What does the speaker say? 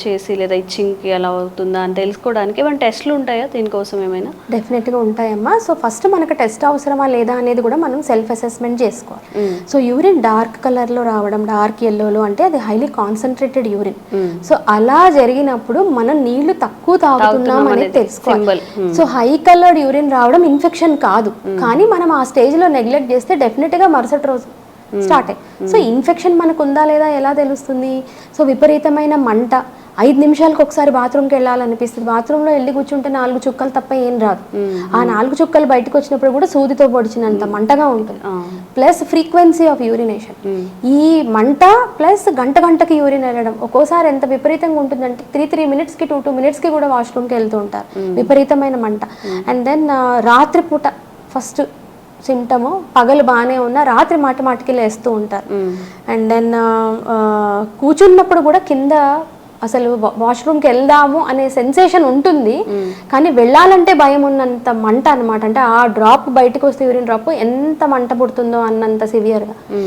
చేసి లేదా ఇచ్చింగ్కి ఎలా అవుతుందా అని తెలుసుకోవడానికి ఏమైనా టెస్ట్లు ఉంటాయా దీనికోసం ఏమైనా? డెఫినెట్గా ఉంటాయమ్మా. సో ఫస్ట్ మనకు టెస్ట్ అవసరమా లేదా అనేది కూడా మనం సెల్ఫ్ అసెస్మెంట్ చేసుకోవాలి. సో యూరిన్ డార్క్ కలర్లో రావడం డార్క్ ఎల్లోలో అంటే అది హైలీ కాన్సన్ట్రేటెడ్ యూరిన్ సో అలా జరిగినప్పుడు మనం నీళ్ళు తక్కువ తాగుతున్నాం అనేది తెలుసుకోవాలి. సో హై కలర్డ్ యూరిన్ రావడం ఇన్ఫెక్షన్ కాదు. కానీ మనం ఆ స్టేజ్లో నెగ్లెక్ట్ చేస్తే డెఫినెట్గా మరుసటి రోజు స్టార్ట్ అయ్యి సో ఇన్ఫెక్షన్ మనకు ఉందా లేదా ఎలా తెలుస్తుంది? సో విపరీతమైన మంట ఐదు నిమిషాలకు ఒకసారి బాత్రూమ్కి వెళ్ళాలనిపిస్తుంది. బాత్రూంలో వెళ్ళి కూర్చుంటే నాలుగు చుక్కలు తప్ప ఏం రాదు. ఆ నాలుగు చుక్కలు బయటకు వచ్చినప్పుడు కూడా సూదితో పొడిచినంత మంటగా ఉంటుంది. Plus frequency of urination. ఈ మంట ప్లస్ గంట గంటకి యూరిన్ వెళ్ళడం. ఒక్కోసారి ఎంత విపరీతంగా ఉంటుందంటే త్రీ త్రీ మినిట్స్కి టూ టూ మినిట్స్కి కూడా వాష్రూమ్కి వెళ్తూ ఉంటారు. విపరీతమైన మంట. అండ్ దెన్ రాత్రిపూట ఫస్ట్ సిమ్టము పగలు బాగానే ఉన్నా రాత్రి మాట మాటికి లేస్తూ ఉంటారు. అండ్ దెన్ కూర్చున్నప్పుడు కూడా కింద అసలు వాష్రూమ్కి వెళ్దాము అనే సెన్సేషన్ ఉంటుంది. కానీ వెళ్ళాలంటే భయం ఉన్నంత మంట అన్నమాట. అంటే ఆ డ్రాప్ బయటకు వస్తే యూరిన్ డ్రాప్ ఎంత మంట పుడుతుందో అన్నంత సివియర్గా